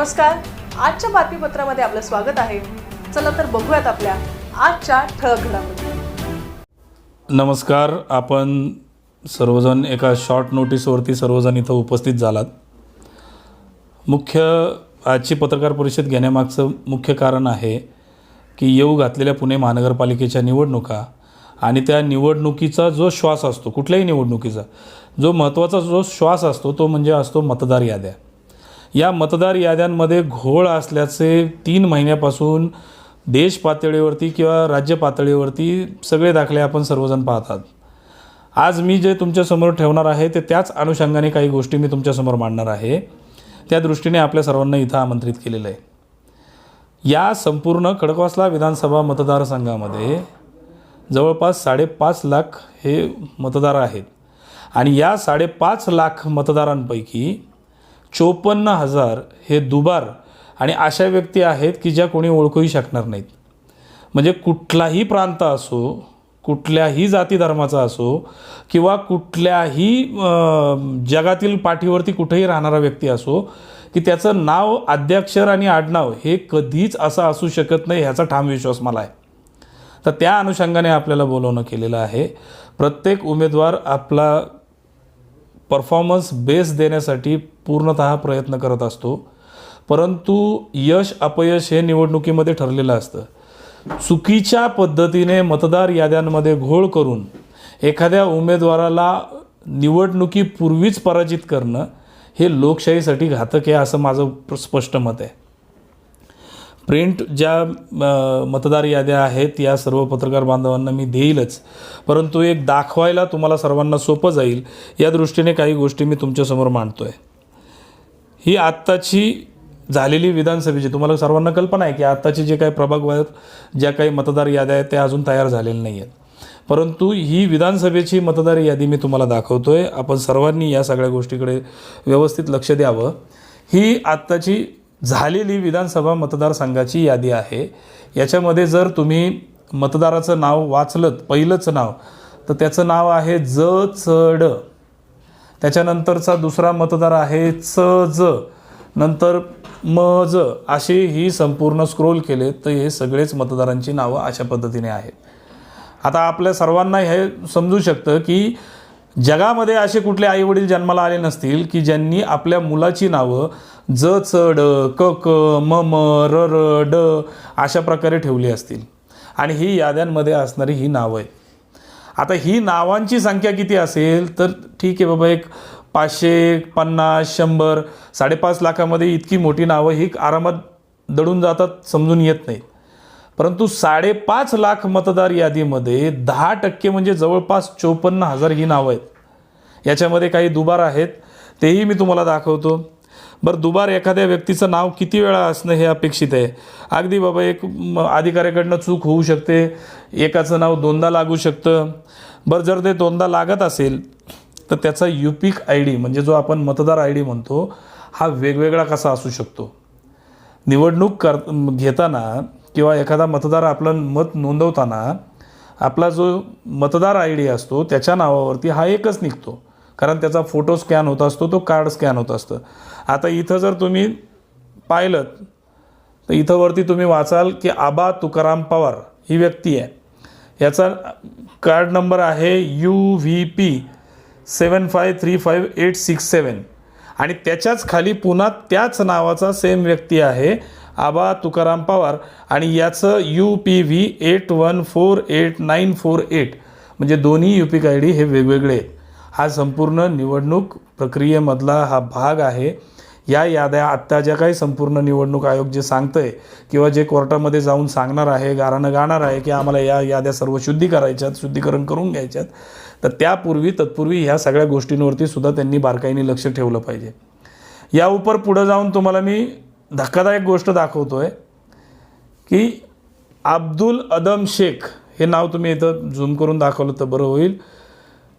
नमस्कार. आजच्या बातमीपत्रामध्ये आपलं स्वागत आहे. चला तर बघूयात आपल्या आजच्या ठळक घडामोडी. नमस्कार. आपण सर्वजण एका शॉर्ट नोटीसवरती सर्वजण इथं उपस्थित झालात. मुख्य आजची पत्रकार परिषद घेण्यामागचं मुख्य कारण आहे की येऊ घातलेल्या पुणे महानगरपालिकेच्या निवडणुका आणि त्या निवडणुकीचा जो श्वास असतो कुठल्याही निवडणुकीचा जो महत्त्वाचा जो श्वास असतो तो म्हणजे असतो मतदार याद्या. या मतदार याद्यांमध्ये घोळ असल्याचे तीन महिन्यापासून देश पातळीवरती किंवा राज्य पातळीवरती सगळे दाखले आपण सर्वजण पाहतात. आज मी जे तुमच्यासमोर ठेवणार आहे ते त्याच अनुषंगाने काही गोष्टी मी तुमच्यासमोर मांडणार आहे. त्या दृष्टीने आपल्या सर्वांना इथं आमंत्रित केलेलं आहे. या संपूर्ण खडकवासला विधानसभा मतदारसंघामध्ये जवळपास साडेपाच लाख हे मतदार आहेत. आणि या साडेपाच लाख मतदारांपैकी चोपन्न हजार हे दुबार आणि अशा व्यक्ती आहेत की ज्या कोणी ओळखूही शकणार नाहीत. म्हणजे कुठलाही प्रांत असो कुठल्याही जाती धर्माचा असो किंवा कुठल्याही जगातील पाठीवरती कुठेही राहणारा व्यक्ती असो की त्याचं नाव आद्याक्षर आणि आडनाव हे कधीच असं असू शकत नाही ह्याचा ठाम विश्वास मला आहे. तर त्या अनुषंगाने आपल्याला बोलवणं केलेलं आहे. प्रत्येक उमेदवार आपला परफॉर्मन्स बेस देण्यासाठी पूर्णत प्रयत्न करत असतो. परंतु यश अपयश हे निवडणुकीमध्ये ठरलेलं असतं. चुकीच्या पद्धतीने मतदार याद्यांमध्ये घोळ करून एखाद्या उमेदवाराला निवडणुकीपूर्वीच पराजित करणं हे लोकशाहीसाठी घातक आहे असं माझं स्पष्ट मत आहे. प्रिंट ज्या मतदार याद्या आहेत या सर्व पत्रकार बांधवांना मी देईलच. परंतु एक दाखवायला तुम्हाला सर्वांना सोपं जाईल या दृष्टीने काही गोष्टी मी तुमच्यासमोर मांडतो आहे ही आत्ताची झालेली विधानसभेची तुम्हाला सर्वांना कल्पना आहे की आत्ताचे जे काही प्रभागवर ज्या काही मतदार याद्या आहेत त्या अजून तयार झालेल्या नाही आहेत परंतु ही विधानसभेची मतदार यादी मी तुम्हाला दाखवतो आहे आपण सर्वांनी या सगळ्या गोष्टीकडे व्यवस्थित लक्ष द्यावं. ही आत्ताची झालेली विधानसभा मतदारसंघाची यादी आहे. याच्यामध्ये जर तुम्ही मतदाराचं नाव वाचलं पहिलंच नाव तर त्याचं नाव आहे ज च ड. त्याच्यानंतरचा दुसरा मतदार आहे च ज. नंतर म ज अशी ही संपूर्ण स्क्रोल केले तर हे सगळेच मतदारांची नावं अशा पद्धतीने आहेत. आता आपल्या सर्वांना हे समजू शकतं की जगामध्ये असे कुठले आईवडील जन्माला आले नसतील की ज्यांनी आपल्या मुलाची नावं ज च ड क क म म र र ड अशा प्रकारे ठेवली असतील. आणि ही याद्यांमध्ये असणारी ही नावं आहेत. आता ही नावांची संख्या किती असेल तर ठीक आहे बाबा एक पाचशे पन्नास शंभर साडेपाच लाखामध्ये इतकी मोठी नावं ही आरामात दडून जातात समजून येत नाहीत. परंतु साडेपाच लाख मतदार यादीमध्ये दहा टक्के म्हणजे जवळपास चोपन्न हजार ही नावं आहेत. याच्यामध्ये काही दुबार आहेत तेही मी तुम्हाला दाखवतो. बरं दुबार एखाद्या व्यक्तीचं नाव किती वेळा असणं हे अपेक्षित आहे? अगदी बाबा एक अधिकाऱ्याकडनं चूक होऊ शकते एकाचं नाव दोनदा लागू शकतं. बरं जर ते दोनदा लागत असेल तर त्याचा युपिक आय डी म्हणजे जो आपण मतदार आय डी म्हणतो हा वेगवेगळा कसा असू शकतो? निवडणूक कर घेताना किंवा एखादा मतदार आपलं मत नोंदवताना आपला जो मतदार आय डी असतो त्याच्या नावावरती हा एकच निघतो. कारण त्याचा फोटो स्कॅन होत असतो तो कार्ड स्कॅन होत असतं. आता इथं जर तुम्ही पाहिलं तर इथं वरती तुम्ही वाचाल की आबा तुकाराम पवार ही व्यक्ती आहे. याचा कार्ड नंबर आहे U V P seven five three five eight six seven आणि त्याच्याच खाली पुन्हा त्याच नावाचा सेम व्यक्ती आहे. आबा तुकाराम पवार आणि याचं U P V eight one four eight nine four eight म्हणजे दोन्ही यू पी आय डी हे वेगवेगळे आहेत. हा संपूर्ण निवडणूक प्रक्रियेमधला हा भाग आहे. या याद्या आत्ता ज्या काही संपूर्ण निवडणूक आयोग जे सांगतंय किंवा जे कोर्टामध्ये जाऊन सांगणार आहे गारानं गाणार आहे की आम्हाला या याद्या सर्व शुद्धी करायच्यात शुद्धीकरण करून घ्यायच्यात तर त्यापूर्वी तत्पूर्वी ह्या सगळ्या गोष्टींवरती सुद्धा त्यांनी बारकाईने लक्ष ठेवलं पाहिजे. या उपर पुढं जाऊन तुम्हाला मी धक्कादायक गोष्ट दाखवतोय की अब्दुल अदम शेख हे नाव तुम्ही इथं झूम करून दाखवलं तर बरं होईल.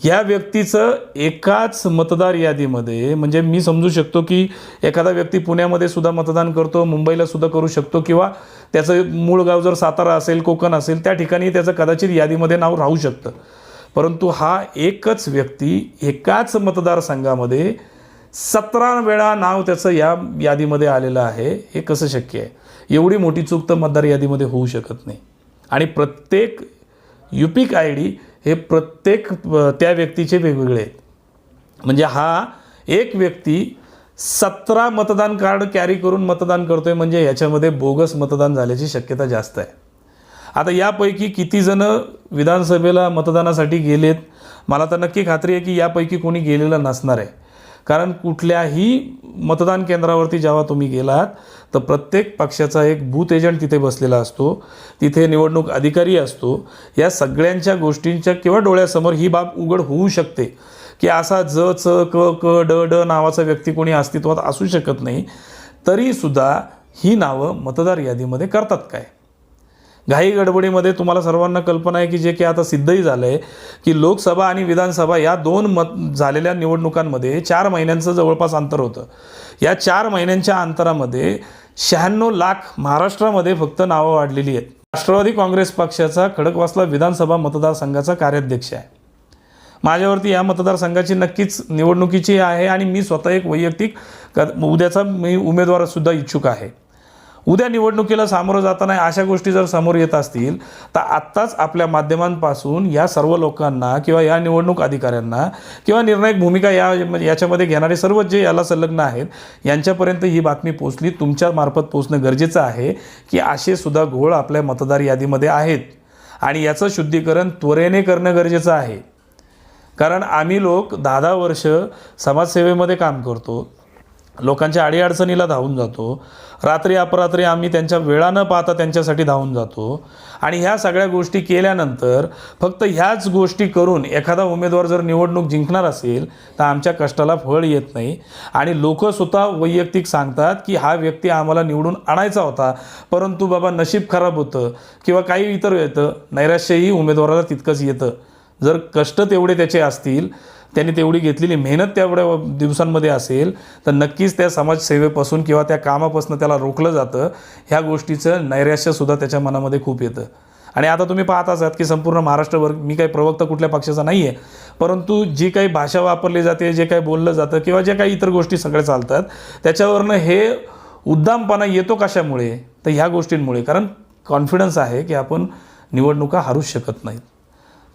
ह्या व्यक्तीचं एकाच मतदार यादीमध्ये म्हणजे मी समजू शकतो की एखादा व्यक्ती पुण्यामध्ये सुद्धा मतदान करतो मुंबईला सुद्धा करू शकतो किंवा त्याचं मूळ गाव जर सातारा असेल कोकण असेल त्या ठिकाणी त्याचं कदाचित यादीमध्ये नाव राहू शकतं. परंतु हा एकच व्यक्ती एकाच मतदारसंघामध्ये सतरा वेळा नाव त्याचं या यादीमध्ये आलेलं आहे. हे कसं शक्य आहे? एवढी मोठी चूक तर मतदार यादीमध्ये होऊ शकत नाही. आणि प्रत्येक युपिक आय डी हे प्रत्येक त्या व्यक्तीचे वेगवेगळे आहेत. म्हणजे हा एक व्यक्ती सतरा मतदान कार्ड कॅरी करून मतदान करतो आहे म्हणजे याच्यामध्ये बोगस मतदान झाल्याची शक्यता जास्त आहे. आता यापैकी किती जणं विधानसभेला मतदानासाठी गेलेत? मला तर नक्की खात्री आहे की यापैकी कोणी गेलेलं नसणार आहे. कारण कुठल्याही मतदान केंद्रावरती जेव्हा तुम्ही गेलात तर प्रत्येक पक्षाचा एक बूथ एजंट तिथे बसलेला असतो. तिथे निवडणूक अधिकारी असतो. या सगळ्यांच्या गोष्टींच्या किंवा डोळ्यासमोर ही बाब उघड होऊ शकते. की असा ज च क क ड ड नावाचा व्यक्ती कोणी अस्तित्वात असू शकत नाही तरीसुद्धा ही नावं मतदार यादीमध्ये करतात काय? घाई गडबडीमध्ये तुम्हाला सर्वांना कल्पना आहे की जे की आता सिद्धही झालं आहे की लोकसभा आणि विधानसभा या दोन मत झालेल्या निवडणुकांमध्ये चार महिन्यांचं जवळपास अंतर होतं. या चार महिन्यांच्या अंतरामध्ये शहाण्णव लाख महाराष्ट्रामध्ये फक्त नावं वाढलेली आहेत. राष्ट्रवादी काँग्रेस पक्षाचा खडकवासला विधानसभा मतदारसंघाचा कार्याध्यक्ष आहे. माझ्यावरती या मतदारसंघाची नक्कीच निवडणुकीची आहे आणि मी स्वतः एक वैयक्तिक उद्याचा मी उमेदवारसुद्धा इच्छुक आहे. उद्या निवडणुकीला सामोरं जाताना अशा गोष्टी जर समोर येत असतील तर आत्ताच आपल्या माध्यमांपासून या सर्व लोकांना किंवा या निवडणूक अधिकाऱ्यांना किंवा निर्णायक भूमिका या म्हणजे याच्यामध्ये घेणारे सर्व जे याला संलग्न आहेत यांच्यापर्यंत ही बातमी पोचली तुमच्यामार्फत पोचणं गरजेचं आहे की असे सुद्धा घोळ आपल्या मतदार यादीमध्ये आहेत. आणि याचं शुद्धीकरण त्वरेने करणं गरजेचं आहे. कारण आम्ही लोक दहा दहा वर्ष समाजसेवेमध्ये काम करतो. लोकांच्या अडीअडचणीला धावून जातो. रात्री अपरात्री आम्ही त्यांच्या वेळा न पाहता त्यांच्यासाठी धावून जातो. आणि ह्या सगळ्या गोष्टी केल्यानंतर फक्त ह्याच गोष्टी करून एखादा उमेदवार जर निवडणूक जिंकणार असेल तर आमच्या कष्टाला फळ येत नाही. आणि लोक स्वतः वैयक्तिक सांगतात की हा व्यक्ती आम्हाला निवडून आणायचा होता परंतु बाबा नशीब खराब होतं किंवा काही इतर येतं. नैराश्यही उमेदवाराला तितकंच येतं. जर कष्ट तेवढे त्याचे असतील त्यांनी तेवढी घेतलेली. मेहनत तेवढ्या दिवसांमध्ये असेल तर नक्कीच त्या समाजसेवेपासून किंवा त्या कामापासून त्याला रोखलं जातं. ह्या गोष्टीचं नैराश्यसुद्धा त्याच्या मनामध्ये खूप येतं. आणि आता तुम्ही पाहत आहात की संपूर्ण महाराष्ट्रभर मी काही प्रवक्ता कुठल्या पक्षाचा नाही आहे परंतु जी काही भाषा वापरली जाते जे काही बोललं जातं किंवा जे काही इतर गोष्टी सगळ्या चालतात त्याच्यावरनं हे उद्दामपणा येतो कशामुळे? तर ह्या गोष्टींमुळे. कारण कॉन्फिडन्स आहे की आपण निवडणुका हारूच शकत नाहीत.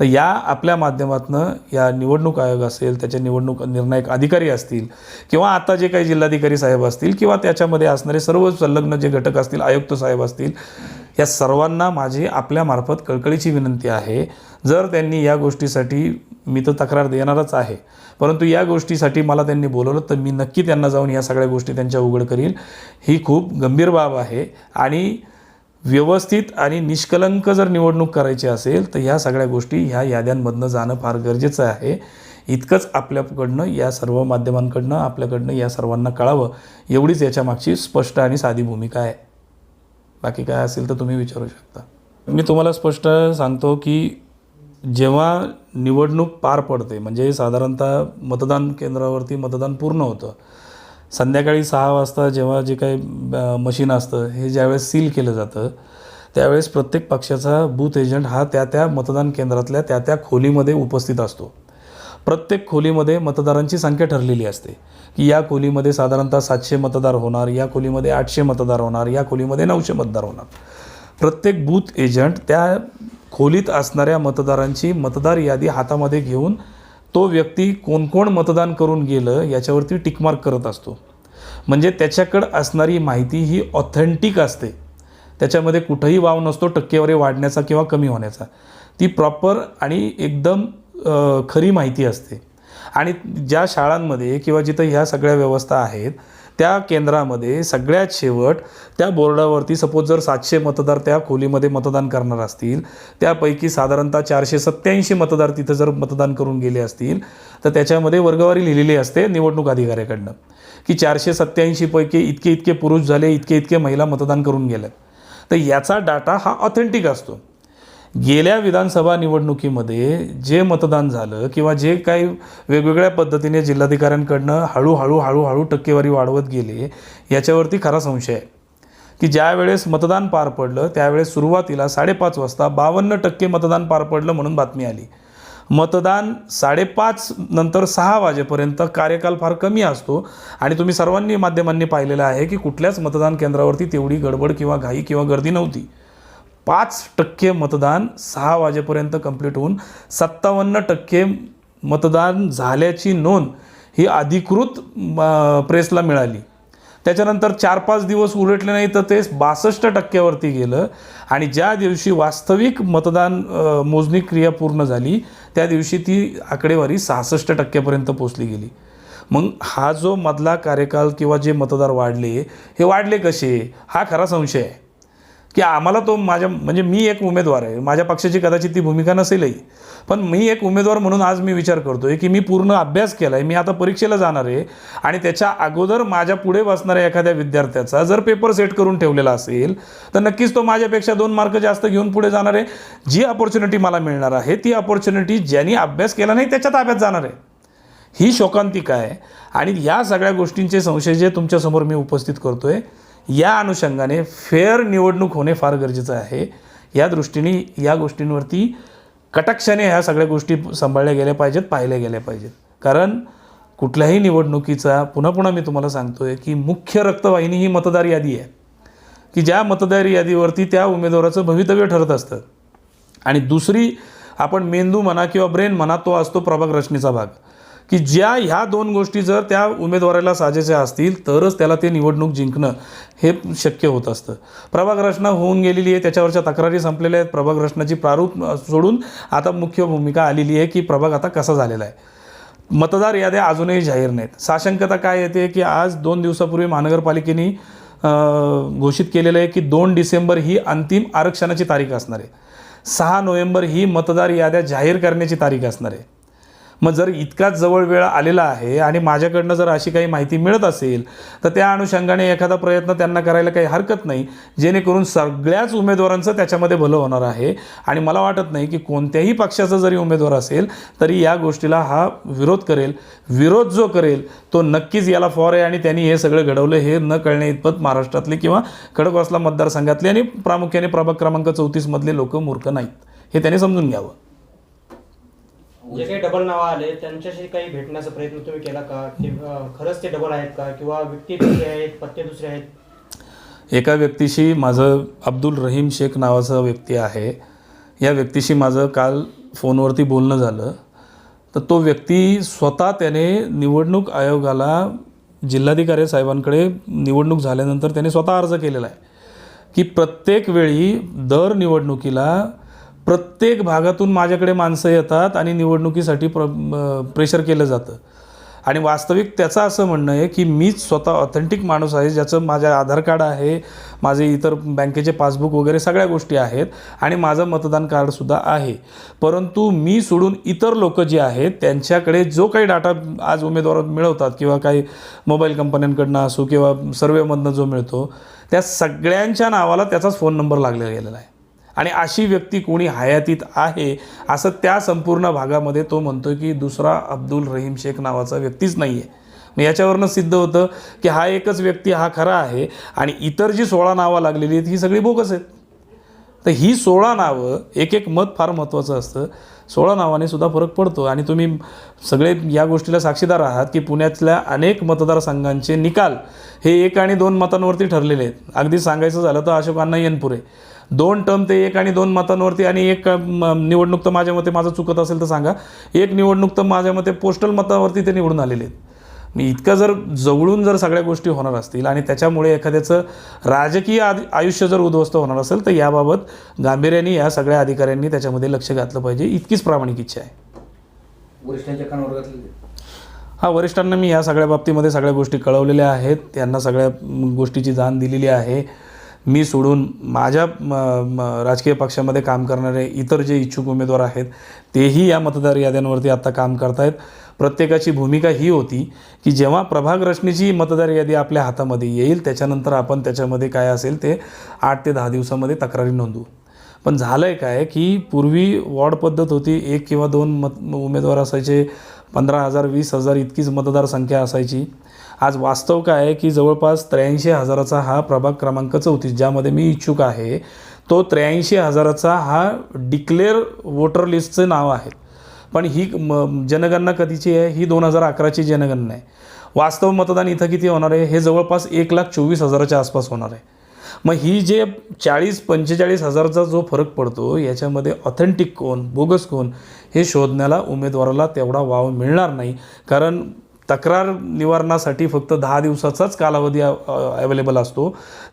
तर या आपल्या माध्यमातनं या निवडणूक आयोग असेल त्याचे निवडणूक निर्णायक अधिकारी असतील किंवा आता जे काही जिल्हाधिकारी साहेब असतील किंवा त्याच्यामध्ये असणारे सर्व संलग्न जे घटक असतील आयुक्त साहेब असतील या सर्वांना माझी आपल्यामार्फत कळकळीची विनंती आहे. जर त्यांनी या गोष्टीसाठी मी तर तक्रार देणारच आहे परंतु या गोष्टीसाठी मला त्यांनी बोलवलं तर मी नक्की त्यांना जाऊन या सगळ्या गोष्टी त्यांच्या उघड करील ही खूप गंभीर बाब आहे आणि व्यवस्थित आणि निष्कलंक जर निवडणूक करायची असेल तर ह्या सगळ्या गोष्टी ह्या याद्यांमधनं जाणं फार गरजेचं आहे. इतकंच आपल्याकडनं या सर्व माध्यमांकडनं आपल्याकडनं या सर्वांना कळावं एवढीच याच्यामागची स्पष्ट आणि साधी भूमिका आहे. बाकी काय असेल तर तुम्ही विचारू शकता. मी तुम्हाला स्पष्ट सांगतो की जेव्हा निवडणूक पार पडते म्हणजे साधारणतः मतदान केंद्रावरती मतदान पूर्ण होतं संध्याकाळी सहा वाजता जेव्हा जे काही मशीन असतं हे ज्यावेळेस सील केलं जातं त्यावेळेस प्रत्येक पक्षाचा बूथ एजंट हा त्या त्या मतदान केंद्रातल्या त्या त्या खोलीमध्ये उपस्थित असतो. प्रत्येक खोलीमध्ये मतदारांची संख्या ठरलेली असते की या खोलीमध्ये साधारणतः सातशे मतदार होणार या खोलीमध्ये आठशे मतदार होणार या खोलीमध्ये नऊशे मतदार होणार. प्रत्येक बूथ एजंट त्या खोलीत असणाऱ्या मतदारांची मतदार यादी हातामध्ये घेऊन तो व्यक्ती कोण कोण मतदान करून गेलं याच्यावरती टिकमार्क करत असतो. म्हणजे त्याच्याकडं असणारी माहिती ही ऑथेंटिक असते. त्याच्यामध्ये कुठंही वाव नसतो टक्केवारी वाढण्याचा किंवा कमी होण्याचा. ती प्रॉपर आणि एकदम खरी माहिती असते. आणि ज्या शाळांमध्ये किंवा जिथं ह्या सगळ्या व्यवस्था आहेत त्या केंद्रामध्ये सगळ्यात शेवट त्या बोर्डावरती सपोज जर सातशे मतदार त्या खोलीमध्ये मतदान करणार असतील त्यापैकी साधारणतः चारशे सत्त्याऐंशी मतदार तिथं जर मतदान करून गेले असतील तर त्याच्यामध्ये वर्गवारी लिहिलेली असते निवडणूक अधिकाऱ्याकडनं की चारशे सत्त्याऐंशीपैकी इतके इतके पुरुष झाले इतके इतके महिला मतदान करून गेल्या तर याचा डाटा हा ऑथेंटिक असतो. गेल्या विधानसभा निवडणुकीमध्ये जे मतदान झालं किंवा जे काही वेगवेगळ्या पद्धतीने जिल्हाधिकाऱ्यांकडनं हळूहळू हळूहळू टक्केवारी वाढवत गेले याच्यावरती खरा संशय आहे. की ज्या वेळेस मतदान पार पडलं त्यावेळेस सुरुवातीला साडेपाच वाजता बावन्न टक्के मतदान पार पडलं म्हणून बातमी आली. मतदान साडेपाच नंतर सहा वाजेपर्यंत कार्यकाल फार कमी असतो आणि तुम्ही सर्वांनी माध्यमांनी पाहिलेलं आहे की कुठल्याच मतदान केंद्रावरती तेवढी गडबड किंवा घाई किंवा गर्दी नव्हती. पाच टक्के मतदान सहा वाजेपर्यंत कंप्लीट होऊन सत्तावन्न टक्के मतदान झाल्याची नोंद ही अधिकृत म, प्रेसला मिळाली. त्याच्यानंतर चार पाच दिवस उलटले नाही तर ते बासष्ट टक्क्यावरती गेलं आणि ज्या दिवशी वास्तविक मतदान मोजणी क्रिया पूर्ण झाली त्या दिवशी ती आकडेवारी सहासष्ट टक्क्यापर्यंत पोचली गेली. मग हा जो मधला कार्यकाल किंवा जे मतदार वाढले हे वाढले कसे? हा खरा संशय आहे. की आम्हाला तो माझ्या म्हणजे मी एक उमेदवार आहे. माझ्या पक्षाची कदाचित ती भूमिका नसेलही. पण मी एक उमेदवार म्हणून आज मी विचार करतोय की मी पूर्ण अभ्यास केला आहे मी आता परीक्षेला जाणार आहे आणि त्याच्या अगोदर माझ्या पुढे बसणाऱ्या एखाद्या विद्यार्थ्याचा जर पेपर सेट करून ठेवलेला असेल तर नक्कीच तो माझ्यापेक्षा दोन मार्क जास्त घेऊन पुढे जाणार आहे. जी अपॉर्च्युनिटी मला मिळणार आहे ती अपॉर्च्युनिटी ज्यांनी अभ्यास केला नाही त्याच्या ताब्यात जाणार आहे. ही शोकांतिका आहे. आणि या सगळ्या गोष्टींचे संशय जे तुमच्यासमोर मी उपस्थित करतोय या अनुषंगाने फेअर निवडणूक होणे फार गरजेचं आहे. या दृष्टीने या गोष्टींवरती कटाक्षाने ह्या सगळ्या गोष्टी सांभाळल्या गेल्या पाहिजेत पाहिल्या गेल्या पाहिजेत. कारण कुठल्याही निवडणुकीचा पुन्हा पुन्हा मी तुम्हाला सांगतो आहे की मुख्य रक्तवाहिनी ही मतदार यादी आहे. की ज्या मतदार यादीवरती त्या उमेदवाराचं भवितव्य ठरत असतं. आणि दुसरी आपण मेंदू म्हणा किंवा ब्रेन म्हणा तो असतो प्रभाग रचनेचा भाग. की ज्या ह्या दोन गोष्टी जर त्या उमेदवाराला साजेच्या असतील तरच त्याला ते निवडणूक जिंकणं हे शक्य होत असतं. प्रभाग रचना होऊन गेलेली आहे त्याच्यावरच्या तक्रारी संपलेल्या आहेत. प्रभाग रचनाची प्रारूप सोडून आता मुख्य भूमिका आलेली आहे की प्रभाग आता कसा झालेला आहे. मतदार याद्या अजूनही जाहीर नाहीत. साशंकता काय येते की आज दोन दिवसापूर्वी महानगरपालिकेने घोषित केलेलं आहे की दोन डिसेंबर ही अंतिम आरक्षणाची तारीख असणार आहे. सहा नोव्हेंबर ही मतदार याद्या जाहीर करण्याची तारीख असणार आहे. मग जर इतकाच जवळ वेळ आलेला आहे आणि माझ्याकडनं जर अशी काही माहिती मिळत असेल तर त्या अनुषंगाने एखादा प्रयत्न त्यांना करायला काही हरकत नाही जेणेकरून सगळ्याच उमेदवारांचं त्याच्यामध्ये भलं होणार आहे. आणि मला वाटत नाही की कोणत्याही पक्षाचा जरी उमेदवार असेल तरी या गोष्टीला हा विरोध करेल. विरोध जो करेल तो नक्कीच याला फॉर आहे आणि त्यांनी हे सगळं घडवलं हे न कळणे इतपत महाराष्ट्रातले किंवा खडकवासला मतदारसंघातले आणि प्रामुख्याने प्रभाग क्रमांक चौतीसमधले लोक मूर्ख नाहीत. हे त्यांनी समजून घ्यावं. जे काही डबल नावं आले त्यांच्याशी काही भेटण्याचा प्रयत्न तुम्ही केला का? की खरंच ते डबल आहेत का? किंवा व्यक्ती दुसरे आहेत पत्ते दुसरे आहेत? एका व्यक्तीशी माझं अब्दुल रहीम शेख नावाचा व्यक्ती आहे. या व्यक्तीशी माझं काल फोनवरती बोलणं झालं. तर तो व्यक्ती स्वतः त्याने निवडणूक आयोगाला जिल्हाधिकारी साहेबांकडे निवडणूक झाल्यानंतर त्याने स्वतः अर्ज केलेला आहे. की प्रत्येक वेळी दर निवडणुकीला प्रत्येक भागातून माझ्याकडे माणसं येतात आणि निवडणुकीसाठी प्र प्रेशर केलं जातं. आणि वास्तविक त्याचं असं म्हणणं आहे की मीच स्वतः ऑथेंटिक माणूस आहे ज्याचं माझ्या आधार कार्ड आहे माझे इतर बँकेचे पासबुक वगैरे सगळ्या गोष्टी आहेत आणि माझं मतदान कार्डसुद्धा आहे. परंतु मी सोडून इतर लोक जे आहेत त्यांच्याकडे जो काही डाटा आज उमेदवार मिळवतात किंवा काही मोबाईल कंपन्यांकडनं असो किंवा सर्वेमधनं जो मिळतो त्या सगळ्यांच्या नावाला त्याचाच फोन नंबर लागला गेलेला आहे. आणि अशी व्यक्ती कोणी हयातीत आहे असं त्या संपूर्ण भागामध्ये तो म्हणतो की दुसरा अब्दुल रहीम शेख नावाचा व्यक्तीच नाही आहे मग याच्यावरनं सिद्ध होतं की हा एकच व्यक्ती हा खरा आहे आणि इतर जी सोळा नावं लागलेली आहेत ही सगळी बोगस आहेत. तर ही सोळा नावं एक एक मत फार महत्त्वाचं असतं. सोळा नावाने सुद्धा फरक पडतो. आणि तुम्ही सगळे या गोष्टीला साक्षीदार आहात की पुण्यातल्या अनेक मतदारसंघांचे निकाल हे एक आणि दोन मतांवरती ठरलेले आहेत. अगदी सांगायचं झालं तर अशोक अण्णा येनपुरे दोन टर्म ते एक आणि दोन मतांवरती आणि एक म, निवडणूक तर माझ्या मते माझं चुकत असेल तर सांगा. एक निवडणूक तर माझ्या मते पोस्टल मतावरती ते निवडून आलेले आहेत. मी इतकं जर जवळून जर सगळ्या गोष्टी होणार असतील आणि त्याच्यामुळे एखाद्याचं राजकीय आद आयुष्य जर उद्ध्वस्त होणार असेल तर याबाबत गांभीर्याने या सगळ्या अधिकाऱ्यांनी त्याच्यामध्ये लक्ष घातलं पाहिजे. इतकीच प्रामाणिक इच्छा आहे. वरिष्ठांच्या हा वरिष्ठांना मी या सगळ्या बाबतीमध्ये सगळ्या गोष्टी कळवलेल्या आहेत. त्यांना सगळ्या गोष्टीची जाण दिलेली आहे. मी सोडून माझ्या राजकीय पक्षामध्ये काम करणारे इतर जे इच्छुक उमेदवार आहेत तेही या मतदार याद्यांवरती आत्ता काम करतायत. प्रत्येकाची भूमिका ही होती की जेव्हा प्रभाग रचनेची मतदार यादी आपल्या हातामध्ये येईल त्याच्यानंतर आपण त्याच्यामध्ये काय असेल ते आठ ते दहा दिवसामध्ये तक्रारी नोंदवू. पण झालं आहे काय की पूर्वी वॉर्ड पद्धत होती एक किंवा दोन मत उमेदवार असायचे पंधरा हजार वीस हजार इतकीच मतदारसंख्या असायची. आज वास्तव काय आहे की जवळपास त्र्याऐंशी हजाराचा हा प्रभाग क्रमांक चौतीस ज्यामध्ये मी इच्छुक आहे तो त्र्याऐंशी हजाराचा हा डिक्लेअर वोटर लिस्टचं नाव आहे. पण ही म जनगणना कधीची आहे? ही दोन हजार अकराची जनगणना आहे. वास्तव मतदान इथं किती होणार आहे? हे जवळपास एक लाख चोवीस हजाराच्या आसपास होणार आहे. मग ही जे चाळीस पंचेचाळीस हजारचा जो फरक पडतो याच्यामध्ये ऑथेंटिक कोण बोगस कोण हे शोधण्याला उमेदवाराला तेवढा वाव मिळणार नाही. कारण तक्रार निवारणासाठी फक्त दहा दिवसाचाच कालावधी अवेलेबल असतो.